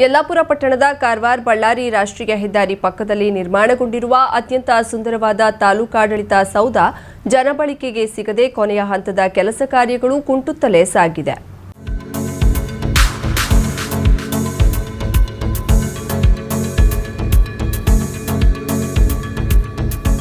ಯಲ್ಲಾಪುರ ಪಟ್ಟಣದ ಕಾರವಾರ ಬಳ್ಳಾರಿ ರಾಷ್ಟ್ರೀಯ ಹೆದ್ದಾರಿ ಪಕ್ಕದಲ್ಲಿ ನಿರ್ಮಾಣಗೊಂಡಿರುವ ಅತ್ಯಂತ ಸುಂದರವಾದ ತಾಲೂಕಾಡಳಿತ ಸೌಧ ಜನಬಳಿಕೆಗೆ ಸಿಗದೆ ಕೊನೆಯ ಹಂತದ ಕೆಲಸ ಕಾರ್ಯಗಳು ಕುಂಟುತ್ತಲೇ ಸಾಗಿದೆ.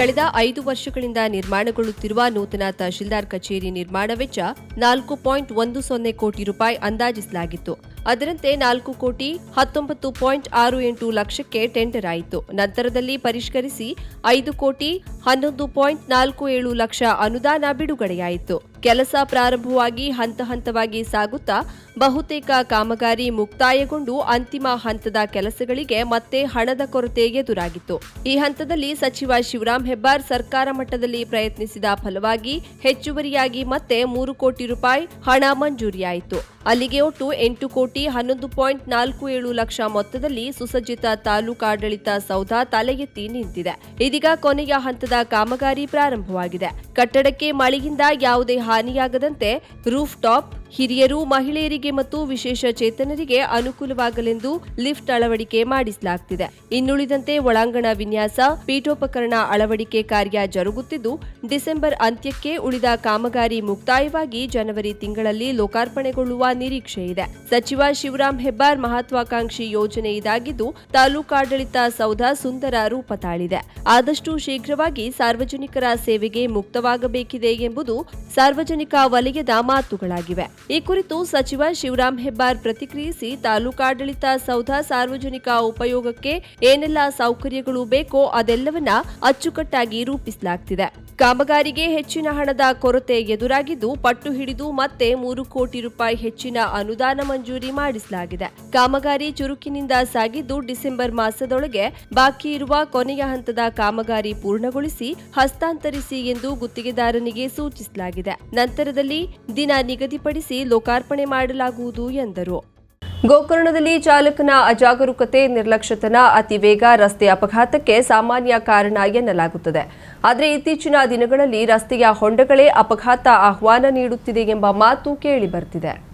ಕಳೆದ ಐದು ವರ್ಷಗಳಿಂದ ನಿರ್ಮಾಣಗೊಳ್ಳುತ್ತಿರುವ ನೂತನ ತಹಶೀಲ್ದಾರ್ ಕಚೇರಿ ನಿರ್ಮಾಣ ವೆಚ್ಚ ನಾಲ್ಕು ಪಾಯಿಂಟ್ ಒಂದು ಸೊನ್ನೆ ಕೋಟಿ ರೂಪಾಯಿ ಅಂದಾಜಿಸಲಾಗಿತ್ತು. ಅದರಂತೆ ನಾಲ್ಕು ಕೋಟಿ ಹತ್ತೊಂಬತ್ತು ಪಾಯಿಂಟ್ ಆರು ಎಂಟು ಲಕ್ಷಕ್ಕೆ ಟೆಂಡರ್ ಆಯಿತು. ನಂತರದಲ್ಲಿ ಪರಿಷ್ಕರಿಸಿ ಐದು ಕೋಟಿ ಹನ್ನೊಂದು ಪಾಯಿಂಟ್ ನಾಲ್ಕು ಏಳು ಲಕ್ಷ ಅನುದಾನ ಬಿಡುಗಡೆಯಾಯಿತು. ಕೆಲಸ ಪ್ರಾರಂಭವಾಗಿ ಹಂತ ಹಂತವಾಗಿ ಸಾಗುತ್ತಾ ಬಹುತೇಕ ಕಾಮಗಾರಿ ಮುಕ್ತಾಯಗೊಂಡು ಅಂತಿಮ ಹಂತದ ಕೆಲಸಗಳಿಗೆ ಮತ್ತೆ ಹಣದ ಕೊರತೆ ಎದುರಾಗಿತ್ತು. ಈ ಹಂತದಲ್ಲಿ ಸಚಿವ ಶಿವರಾಮ್ ಹೆಬ್ಬಾರ್ ಸರ್ಕಾರ ಮಟ್ಟದಲ್ಲಿ ಪ್ರಯತ್ನಿಸಿದ ಫಲವಾಗಿ ಹೆಚ್ಚುವರಿಯಾಗಿ ಮತ್ತೆ ಮೂರು ಕೋಟಿ ರೂಪಾಯಿ ಹಣ ಮಂಜೂರಿಯಾಯಿತು. ಅಲ್ಲಿಗೆ ಒಟ್ಟು ಎಂಟು ಕೋಟಿ ಹನ್ನೊಂದು ಪಾಯಿಂಟ್ ನಾಲ್ಕು ಏಳು ಲಕ್ಷ ಮೊತ್ತದಲ್ಲಿ ಸುಸಜ್ಜಿತ ತಾಲೂಕಾಡಳಿತ ಸೌಧ ತಲೆ ಎತ್ತಿ ನಿಂತಿದೆ. ಇದೀಗ ಕೊನೆಯ ಹಂತದ ಕಾಮಗಾರಿ ಪ್ರಾರಂಭವಾಗಿದೆ. ಕಟ್ಟಡಕ್ಕೆ ಮಳೆಯಿಂದ ಯಾವುದೇ ಹಾನಿಯಾಗದಂತೆ ರೂಫ್ ಟಾಪ್ ಹಿರಿಯರು, ಮಹಿಳೆಯರಿಗೆ ಮತ್ತು ವಿಶೇಷ ಚೇತನರಿಗೆ ಅನುಕೂಲವಾಗಲೆಂದು ಲಿಫ್ಟ್ ಅಳವಡಿಕೆ ಮಾಡಿಸಲಾಗುತ್ತಿದೆ ಇನ್ನುಳಿದಂತೆ ಒಳಾಂಗಣ ವಿನ್ಯಾಸ, ಪೀಠೋಪಕರಣ ಅಳವಡಿಕೆ ಕಾರ್ಯ ಜರುಗುತ್ತಿದ್ದು, ಡಿಸೆಂಬರ್ ಅಂತ್ಯಕ್ಕೆ ಉಳಿದ ಕಾಮಗಾರಿ ಮುಕ್ತಾಯವಾಗಿ ಜನವರಿ ತಿಂಗಳಲ್ಲಿ ಲೋಕಾರ್ಪಣೆಗೊಳ್ಳುವ ನಿರೀಕ್ಷೆ ಇದೆ. ಸಚಿವ ಶಿವರಾಮ್ ಹೆಬ್ಬಾರ್ ಮಹತ್ವಾಕಾಂಕ್ಷಿ ಯೋಜನೆ ಇದಾಗಿದ್ದು, ತಾಲೂಕಾಡಳಿತ ಸೌಧ ಸುಂದರ ರೂಪ ತಾಳಿದೆ. ಆದಷ್ಟು ಶೀಘ್ರವಾಗಿ ಸಾರ್ವಜನಿಕರ ಸೇವೆಗೆ ಮುಕ್ತವಾಗಬೇಕಿದೆ ಎಂಬುದು ಸಾರ್ವಜನಿಕ ವಲಯದ ಮಾತುಗಳಾಗಿವೆ. ಈ ಕುರಿತು ಸಚಿವ ಶಿವರಾಂ ಹೆಬ್ಬಾರ್ ಪ್ರತಿಕ್ರಿಯಿಸಿ ತಾಲೂಕಾಡಳಿತ ಸೌಧ ಸಾರ್ವಜನಿಕ ಉಪಯೋಗಕ್ಕೆ ಏನೆಲ್ಲ ಸೌಕರ್ಯಗಳು ಬೇಕೋ ಅದೆಲ್ಲವನ್ನ ಅಚ್ಚುಕಟ್ಟಾಗಿ ರೂಪಿಸಲಾಗುತ್ತಿದೆ ಕಾಮಗಾರಿಗೆ ಹೆಚ್ಚಿನ ಹಣದ ಕೊರತೆ ಎದುರಾಗಿದ್ದು ಪಟ್ಟು ಹಿಡಿದು ಮತ್ತೆ ಮೂರು ಕೋಟಿ ರೂಪಾಯಿ ಹೆಚ್ಚಿನ ಅನುದಾನ ಮಂಜೂರಿ ಮಾಡಿಸಲಾಗಿದೆ. ಕಾಮಗಾರಿ ಚುರುಕಿನಿಂದ ಸಾಗಿದ್ದು ಡಿಸೆಂಬರ್ ಮಾಸದೊಳಗೆ ಬಾಕಿ ಇರುವ ಕೊನೆಯ ಹಂತದ ಕಾಮಗಾರಿ ಪೂರ್ಣಗೊಳಿಸಿ ಹಸ್ತಾಂತರಿಸಿ ಎಂದು ಗುತ್ತಿಗೆದಾರನಿಗೆ ಸೂಚಿಸಲಾಗಿದೆ. ನಂತರದಲ್ಲಿ ದಿನ ನಿಗದಿಪಡಿಸಿ ಲೋಕಾರ್ಪಣೆ ಮಾಡಲಾಗುವುದು ಎಂದರು. ಗೋಕರ್ಣದಲ್ಲಿ ಚಾಲಕನ ಅಜಾಗರೂಕತೆ, ನಿರ್ಲಕ್ಷ್ಯತನ ಅತಿ ವೇಗ ರಸ್ತೆ ಅಪಘಾತಕ್ಕೆ ಸಾಮಾನ್ಯ ಕಾರಣ ಎನ್ನಲಾಗುತ್ತದೆ. ಆದರೆ ಇತ್ತೀಚಿನ ದಿನಗಳಲ್ಲಿ ರಸ್ತೆಯ ಹೊಂಡಗಳೇ ಅಪಘಾತ ಆಹ್ವಾನ ನೀಡುತ್ತಿದೆ ಎಂಬ ಮಾತು ಕೇಳಿಬರ್ತಿದೆ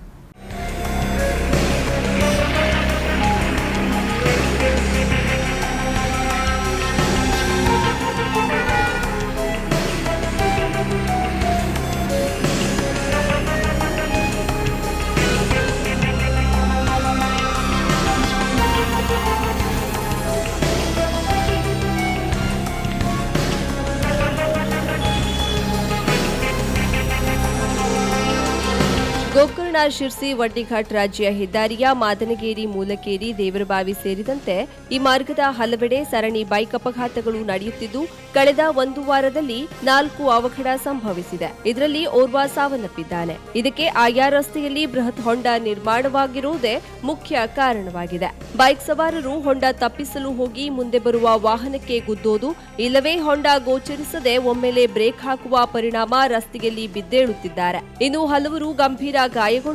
ಗೋಕರ್ಣ ಶಿರ್ಸಿ ವಡ್ಡಿಘಾಟ್ ರಾಜ್ಯ ಹೆದ್ದಾರಿಯ ಮಾದನಗೇರಿ ಮೂಲಕೇರಿ ದೇವರಬಾವಿ ಸೇರಿದಂತೆ ಈ ಮಾರ್ಗದ ಹಲವೆಡೆ ಸರಣಿ ಬೈಕ್ ಅಪಘಾತಗಳು ನಡೆಯುತ್ತಿದ್ದು, ಕಳೆದ ಒಂದು ವಾರದಲ್ಲಿ ನಾಲ್ಕು ಅವಘಡ ಸಂಭವಿಸಿದೆ. ಇದರಲ್ಲಿ ಓರ್ವ ಸಾವನ್ನಪ್ಪಿದ್ದಾನೆ. ಇದಕ್ಕೆ ಆಯಾ ರಸ್ತೆಯಲ್ಲಿ ಬೃಹತ್ ಹೊಂಡ ನಿರ್ಮಾಣವಾಗಿರುವುದೇ ಮುಖ್ಯ ಕಾರಣವಾಗಿದೆ. ಬೈಕ್ ಸವಾರರು ಹೊಂಡ ತಪ್ಪಿಸಲು ಹೋಗಿ ಮುಂದೆ ಬರುವ ವಾಹನಕ್ಕೆ ಗುದ್ದೋದು, ಇಲ್ಲವೇ ಹೊಂಡ ಗೋಚರಿಸದೆ ಒಮ್ಮೆಲೆ ಬ್ರೇಕ್ ಹಾಕುವ ಪರಿಣಾಮ ರಸ್ತೆಯಲ್ಲಿ ಬಿದ್ದೇಳುತ್ತಿದ್ದಾರೆ. ಇನ್ನು ಹಲವರು ಗಂಭೀರ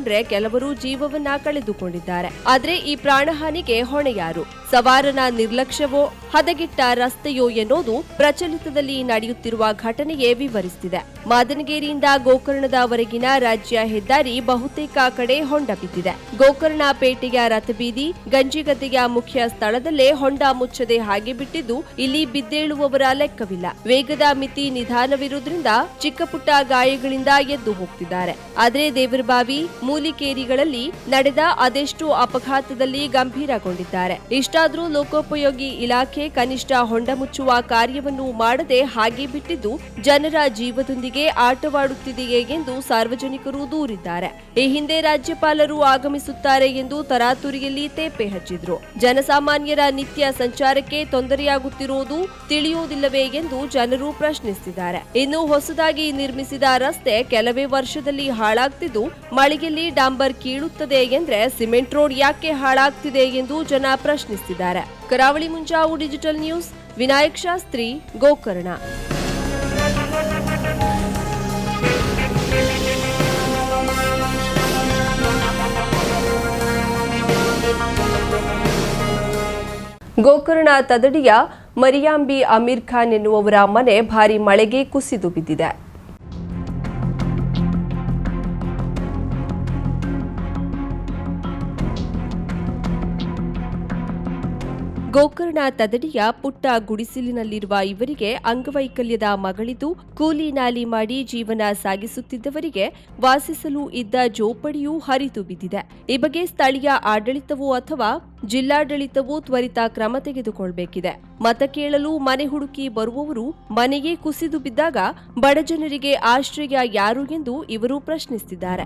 ಗಾಯಗೊಂಡ್ರೆ ಕೆಲವರು ಜೀವವನ್ನ ಕಳೆದುಕೊಂಡಿದ್ದಾರೆ. ಆದ್ರೆ ಈ ಪ್ರಾಣಹಾನಿಗೆ ಹೊಣೆ ಯಾರು? ಸವಾರನ ನಿರ್ಲಕ್ಷ್ಯವೋ, ಹದಗೆಟ್ಟ ರಸ್ತೆಯೋ ಎನ್ನುವುದು ಪ್ರಚಲಿತದಲ್ಲಿ ನಡೆಯುತ್ತಿರುವ ಘಟನೆಯೇ ವಿವರಿಸುತ್ತಿದೆ ಮಾದನಗೇರಿಯಿಂದ ಗೋಕರ್ಣದವರೆಗಿನ ರಾಜ್ಯ ಹೆದ್ದಾರಿ ಬಹುತೇಕ ಕಡೆ ಹೊಂಡ ಬಿದ್ದಿದೆ ಗೋಕರ್ಣ ಪೇಟೆಯ ರಥಬೀದಿ, ಗಂಜಿಗದ್ದೆಯ ಮುಖ್ಯ ಸ್ಥಳದಲ್ಲೇ ಹೊಂಡ ಮುಚ್ಚದೆ ಹಾಗೆ ಬಿಟ್ಟಿದ್ದು ಇಲ್ಲಿ ಬಿದ್ದೇಳುವವರ ಲೆಕ್ಕವಿಲ್ಲ. ವೇಗದ ಮಿತಿ ನಿಧಾನವಿರುವುದರಿಂದ ಚಿಕ್ಕಪುಟ್ಟ ಗಾಯಗಳಿಂದ ಎದ್ದು ಹೋಗ್ತಿದ್ದಾರೆ. ಆದರೆ ದೇವರಬಾವಿ ಮೂಲಿಕೇರಿಗಳಲ್ಲಿ ನಡೆದ ಅದೆಷ್ಟು ಅಪಘಾತದಲ್ಲಿ ಗಂಭೀರಗೊಂಡಿದ್ದಾರೆ. ಇಷ್ಟಾದರೂ ಲೋಕೋಪಯೋಗಿ ಇಲಾಖೆ ಕನಿಷ್ಠ ಹೊಂಡ ಮುಚ್ಚುವ ಕಾರ್ಯವನ್ನು ಮಾಡದೆ ಹಾಗೆ ಬಿಟ್ಟಿದ್ದು ಜನರ ಜೀವದೊಂದಿಗೆ ಆಟವಾಡುತ್ತಿದೆಯೇ ಎಂದು ಸಾರ್ವಜನಿಕರು ದೂರಿದ್ದಾರೆ. ಈ ಹಿಂದೆ ರಾಜ್ಯಪಾಲರು ಆಗಮಿಸುತ್ತಾರೆ ಎಂದು ತರಾತುರಿಯಲ್ಲಿ ತೇಪೆ ಹಚ್ಚಿದ್ರು. ಜನಸಾಮಾನ್ಯರ ನಿತ್ಯ ಸಂಚಾರಕ್ಕೆ ತೊಂದರೆಯಾಗುತ್ತಿರುವುದು ತಿಳಿಯುವುದಿಲ್ಲವೇ ಎಂದು ಜನರು ಪ್ರಶ್ನಿಸಿದ್ದಾರೆ. ಇನ್ನು ಹೊಸದಾಗಿ ನಿರ್ಮಿಸಿದ ರಸ್ತೆ ಕೆಲವೇ ವರ್ಷದಲ್ಲಿ ಹಾಳಾಗ್ತಿದ್ದು ಮಳೆಯಲ್ಲಿ ಡಾಂಬರ್ ಕೀಳುತ್ತದೆ ಎಂದ್ರೆ ಸಿಮೆಂಟ್ ರೋಡ್ ಯಾಕೆ ಹಾಳಾಗ್ತಿದೆ ಎಂದು ಜನ ಪ್ರಶ್ನಿಸಿದ್ದಾರೆ. Karavali Munjavu digital news, Vinayak Shastri, Gokarna. Gokarna ತದಡಿಯ ಮರಿಯಾಂಬಿ ಅಮೀರ್ ಖಾನ್ ಎನ್ನುವವರ ಮನೆ ಭಾರಿ ಮಳೆಗೆ ಕುಸಿದು ಬಿದ್ದಿದೆ. ಗೋಕರ್ಣ ತದಡಿಯ ಪುಟ್ಟ ಗುಡಿಸಿಲಿನಲ್ಲಿರುವ ಇವರಿಗೆ ಅಂಗವೈಕಲ್ಯದ ಮಗಳಿದ್ದು, ಕೂಲಿ ನಾಲಿ ಮಾಡಿ ಜೀವನ ಸಾಗಿಸುತ್ತಿದ್ದವರಿಗೆ ವಾಸಿಸಲು ಇದ್ದ ಜೋಪಡಿಯೂ ಹರಿದು ಬಿದ್ದಿದೆ. ಈ ಬಗ್ಗೆ ಸ್ಥಳೀಯ ಆಡಳಿತವೂ ಅಥವಾ ಜಿಲ್ಲಾಡಳಿತವೂ ತ್ವರಿತ ಕ್ರಮ ತೆಗೆದುಕೊಳ್ಳಬೇಕಿದೆ ಮತ ಕೇಳಲು ಮನೆ ಹುಡುಕಿ ಬರುವವರು ಮನೆಗೆ ಕುಸಿದು ಬಿದ್ದಾಗ ಬಡಜನರಿಗೆ ಆಶ್ರಯ ಯಾರು ಎಂದು ಇವರು ಪ್ರಶ್ನಿಸಿದ್ದಾರೆ.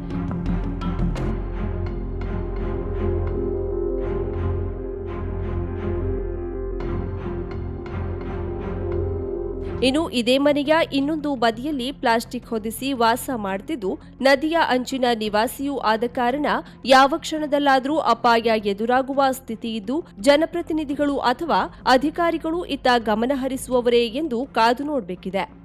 ಇನ್ನು ಇದೇ ಮನೆಯ ಇನ್ನೊಂದು ಬದಿಯಲ್ಲಿ ಪ್ಲಾಸ್ಟಿಕ್ ಹೊದಿಸಿ ವಾಸ ಮಾಡ್ತಿದ್ದು ನದಿಯ ಅಂಚಿನ ನಿವಾಸಿಯೂ ಆದ ಕಾರಣ ಯಾವ ಕ್ಷಣದಲ್ಲಾದರೂ ಅಪಾಯ ಎದುರಾಗುವ ಸ್ಥಿತಿ ಇದ್ದು ಜನಪ್ರತಿನಿಧಿಗಳು ಅಥವಾ ಅಧಿಕಾರಿಗಳು ಇತ್ತ ಗಮನಹರಿಸುವವರೇ ಎಂದು ಕಾದು ನೋಡಬೇಕಿದೆ.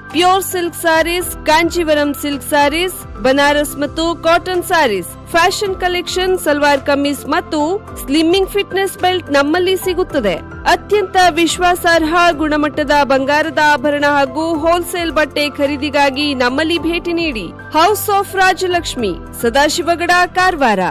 pure silk saris Kanjeevaram silk saris Banaras ಮತ್ತು cotton saris fashion collection salwar kameez ಮತ್ತು ಸ್ಲಿಮ್ಮಿಂಗ್ ಫಿಟ್ನೆಸ್ ಬೆಲ್ಟ್ ನಮ್ಮಲ್ಲಿ ಸಿಗುತ್ತದೆ ಅತ್ಯಂತ ವಿಶ್ವಾಸಾರ್ಹ ಗುಣಮಟ್ಟದ ಬಂಗಾರದ ಆಭರಣ ಹಾಗೂ ಹೋಲ್ಸೇಲ್ ಬಟ್ಟೆ ಖರೀದಿಗಾಗಿ ನಮ್ಮಲ್ಲಿ ಭೇಟಿ ನೀಡಿ ಹೌಸ್ ಆಫ್ ರಾಜಲಕ್ಷ್ಮಿ ಸದಾಶಿವಗಡ ಕಾರವಾರ